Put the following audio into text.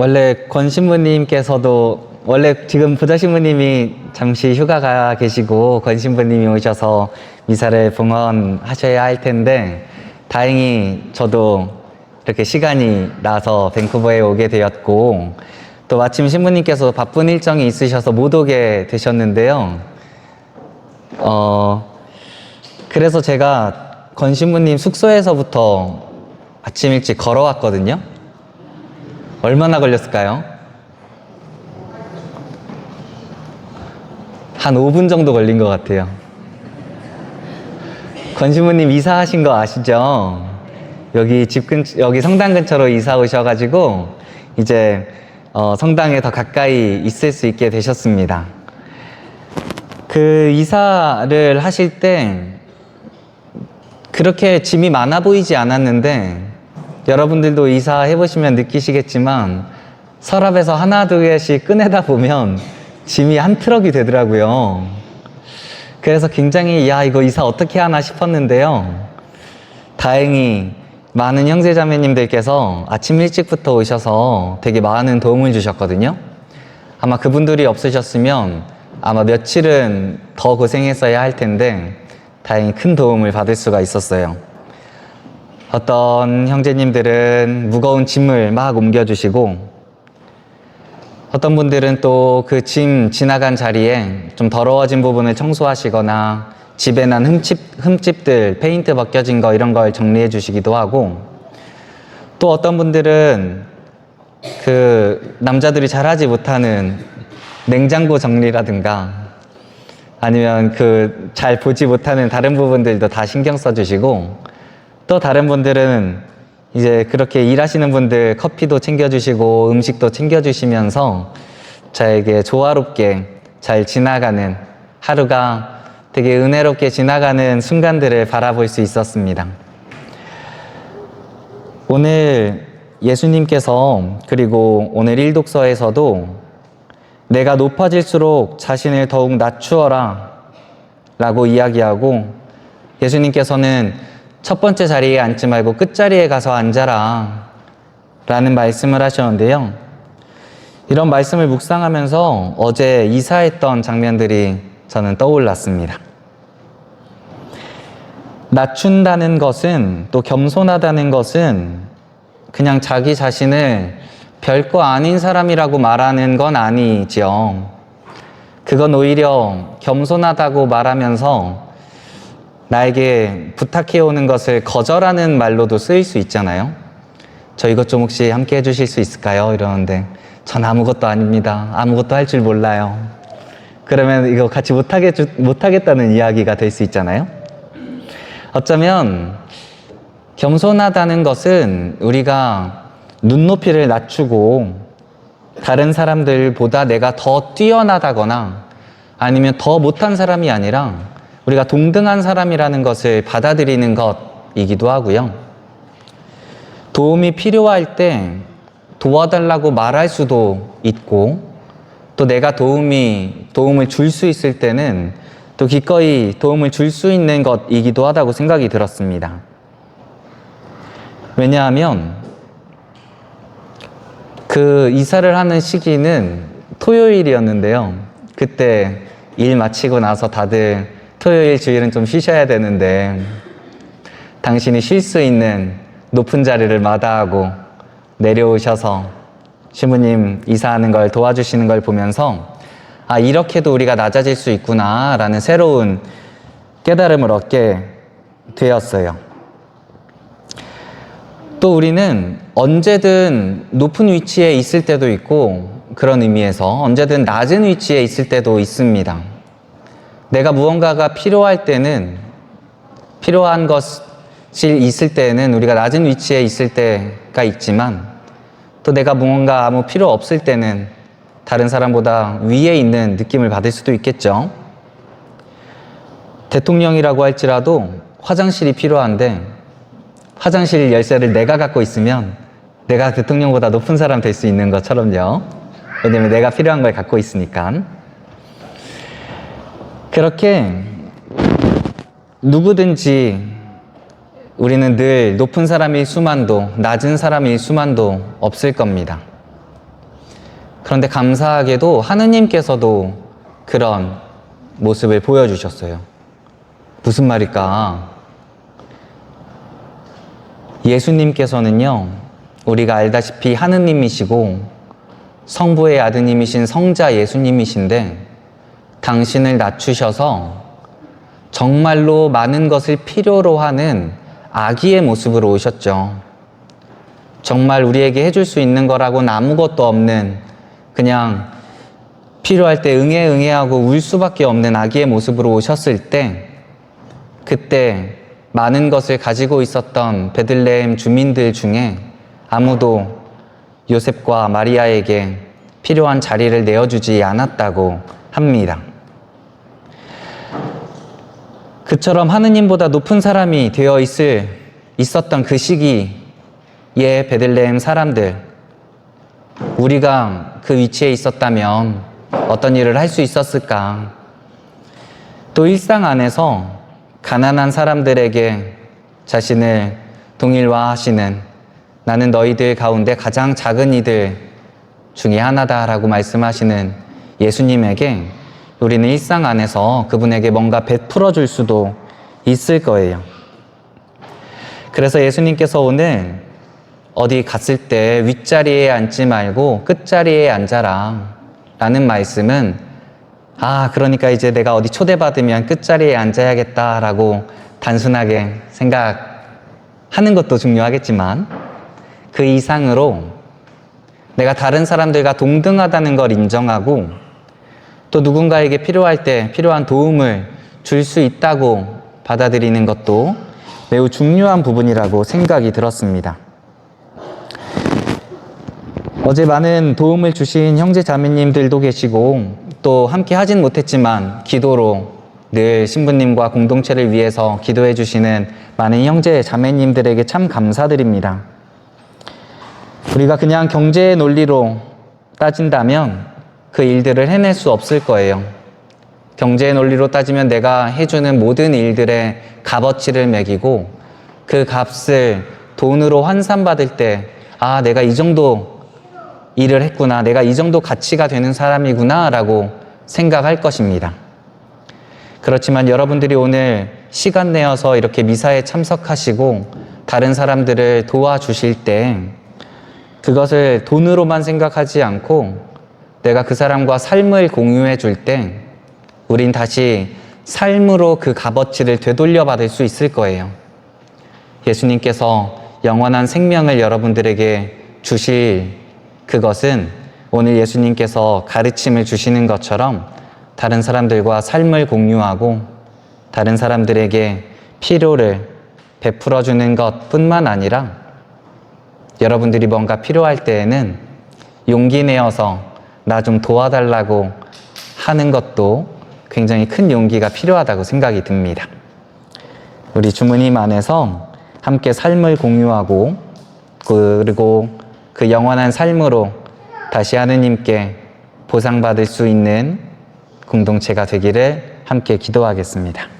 원래 권 신부님께서도 원래 지금 부자 신부님이 잠시 휴가 가 계시고 권 신부님이 오셔서 미사를 봉헌하셔야 할 텐데 다행히 저도 이렇게 시간이 나서 밴쿠버에 오게 되었고 또 마침 신부님께서 바쁜 일정이 있으셔서 못 오게 되셨는데요. 어 그래서 제가 권 신부님 숙소에서부터 아침 일찍 걸어왔거든요. 얼마나 걸렸을까요? 한 5분 정도 걸린 것 같아요. 권신부님 이사하신 거 아시죠? 여기 집 근처, 여기 성당 근처로 이사 오셔가지고 이제 어, 성당에 더 가까이 있을 수 있게 되셨습니다. 그 이사를 하실 때 그렇게 짐이 많아 보이지 않았는데 여러분들도 이사 해보시면 느끼시겠지만 서랍에서 하나 두 개씩 꺼내다 보면 짐이 한 트럭이 되더라고요. 그래서 굉장히 야 이거 이사 어떻게 하나 싶었는데요. 다행히 많은 형제자매님들께서 아침 일찍부터 오셔서 되게 많은 도움을 주셨거든요. 아마 그분들이 없으셨으면 아마 며칠은 더 고생했어야 할 텐데 다행히 큰 도움을 받을 수가 있었어요. 어떤 형제님들은 무거운 짐을 막 옮겨주시고 어떤 분들은 또 그 짐 지나간 자리에 좀 더러워진 부분을 청소하시거나 집에 난 흠집, 흠집들, 페인트 벗겨진 거 이런 걸 정리해 주시기도 하고 또 어떤 분들은 그 남자들이 잘하지 못하는 냉장고 정리라든가 아니면 그 잘 보지 못하는 다른 부분들도 다 신경 써 주시고 또 다른 분들은 이제 그렇게 일하시는 분들 커피도 챙겨주시고 음식도 챙겨주시면서 저에게 조화롭게 잘 지나가는 하루가 되게 은혜롭게 지나가는 순간들을 바라볼 수 있었습니다. 오늘 예수님께서 그리고 오늘 일독서에서도 내가 높아질수록 자신을 더욱 낮추어라 라고 이야기하고 예수님께서는 첫 번째 자리에 앉지 말고 끝자리에 가서 앉아라 라는 말씀을 하셨는데요. 이런 말씀을 묵상하면서 어제 이사했던 장면들이 저는 떠올랐습니다. 낮춘다는 것은 또 겸손하다는 것은 그냥 자기 자신을 별거 아닌 사람이라고 말하는 건 아니지요. 그건 오히려 겸손하다고 말하면서 나에게 부탁해 오는 것을 거절하는 말로도 쓰일 수 있잖아요. 저 이것 좀 혹시 함께 해주실 수 있을까요? 이러는데 전 아무것도 아닙니다. 아무것도 할 줄 몰라요. 그러면 이거 같이 못하게 못하겠다는 이야기가 될 수 있잖아요. 어쩌면 겸손하다는 것은 우리가 눈높이를 낮추고 다른 사람들보다 내가 더 뛰어나다거나 아니면 더 못한 사람이 아니라 우리가 동등한 사람이라는 것을 받아들이는 것이기도 하고요. 도움이 필요할 때 도와달라고 말할 수도 있고 또 내가 도움이 도움을 줄 수 있을 때는 또 기꺼이 도움을 줄 수 있는 것이기도 하다고 생각이 들었습니다. 왜냐하면 그 이사를 하는 시기는 토요일이었는데요. 그때 일 마치고 나서 다들 토요일 주일은 좀 쉬셔야 되는데 당신이 쉴 수 있는 높은 자리를 마다하고 내려오셔서 신부님 이사하는 걸 도와주시는 걸 보면서 아, 이렇게도 우리가 낮아질 수 있구나 라는 새로운 깨달음을 얻게 되었어요. 또 우리는 언제든 높은 위치에 있을 때도 있고 그런 의미에서 언제든 낮은 위치에 있을 때도 있습니다. 내가 무언가가 필요할 때는 필요한 것이 있을 때는 우리가 낮은 위치에 있을 때가 있지만 또 내가 무언가 아무 필요 없을 때는 다른 사람보다 위에 있는 느낌을 받을 수도 있겠죠. 대통령이라고 할지라도 화장실이 필요한데 화장실 열쇠를 내가 갖고 있으면 내가 대통령보다 높은 사람 될 수 있는 것처럼요. 왜냐면 내가 필요한 걸 갖고 있으니까. 그렇게 누구든지 우리는 늘 높은 사람일 수만도 낮은 사람일 수만도 없을 겁니다. 그런데 감사하게도 하느님께서도 그런 모습을 보여주셨어요. 무슨 말일까? 예수님께서는요, 우리가 알다시피 하느님이시고 성부의 아드님이신 성자 예수님이신데 당신을 낮추셔서 정말로 많은 것을 필요로 하는 아기의 모습으로 오셨죠. 정말 우리에게 해줄 수 있는 거라고는 아무것도 없는 그냥 필요할 때 응애 응애하고 울 수밖에 없는 아기의 모습으로 오셨을 때 그때 많은 것을 가지고 있었던 베들레헴 주민들 중에 아무도 요셉과 마리아에게 필요한 자리를 내어주지 않았다고 합니다. 그처럼 하느님보다 높은 사람이 되어 있을 있었던 그 시기에 베들레헴 사람들 우리가 그 위치에 있었다면 어떤 일을 할 수 있었을까? 또 일상 안에서 가난한 사람들에게 자신을 동일화하시는 나는 너희들 가운데 가장 작은 이들 중에 하나다라고 말씀하시는 예수님에게 우리는 일상 안에서 그분에게 뭔가 베풀어 줄 수도 있을 거예요. 그래서 예수님께서 오늘 어디 갔을 때 윗자리에 앉지 말고 끝자리에 앉아라 라는 말씀은 아, 그러니까 이제 내가 어디 초대받으면 끝자리에 앉아야겠다라고 단순하게 생각하는 것도 중요하겠지만 그 이상으로 내가 다른 사람들과 동등하다는 걸 인정하고 또 누군가에게 필요할 때 필요한 도움을 줄 수 있다고 받아들이는 것도 매우 중요한 부분이라고 생각이 들었습니다. 어제 많은 도움을 주신 형제 자매님들도 계시고 또 함께 하진 못했지만 기도로 늘 신부님과 공동체를 위해서 기도해 주시는 많은 형제 자매님들에게 참 감사드립니다. 우리가 그냥 경제의 논리로 따진다면 그 일들을 해낼 수 없을 거예요. 경제의 논리로 따지면 내가 해주는 모든 일들의 값어치를 매기고 그 값을 돈으로 환산받을 때, 아, 내가 이 정도 일을 했구나. 내가 이 정도 가치가 되는 사람이구나. 라고 생각할 것입니다. 그렇지만 여러분들이 오늘 시간 내어서 이렇게 미사에 참석하시고 다른 사람들을 도와주실 때 그것을 돈으로만 생각하지 않고 내가 그 사람과 삶을 공유해 줄 때 우린 다시 삶으로 그 값어치를 되돌려 받을 수 있을 거예요. 예수님께서 영원한 생명을 여러분들에게 주실 그것은 오늘 예수님께서 가르침을 주시는 것처럼 다른 사람들과 삶을 공유하고 다른 사람들에게 필요를 베풀어 주는 것 뿐만 아니라 여러분들이 뭔가 필요할 때에는 용기 내어서 나 좀 도와달라고 하는 것도 굉장히 큰 용기가 필요하다고 생각이 듭니다. 우리 주무님 안에서 함께 삶을 공유하고 그리고 그 영원한 삶으로 다시 하느님께 보상받을 수 있는 공동체가 되기를 함께 기도하겠습니다.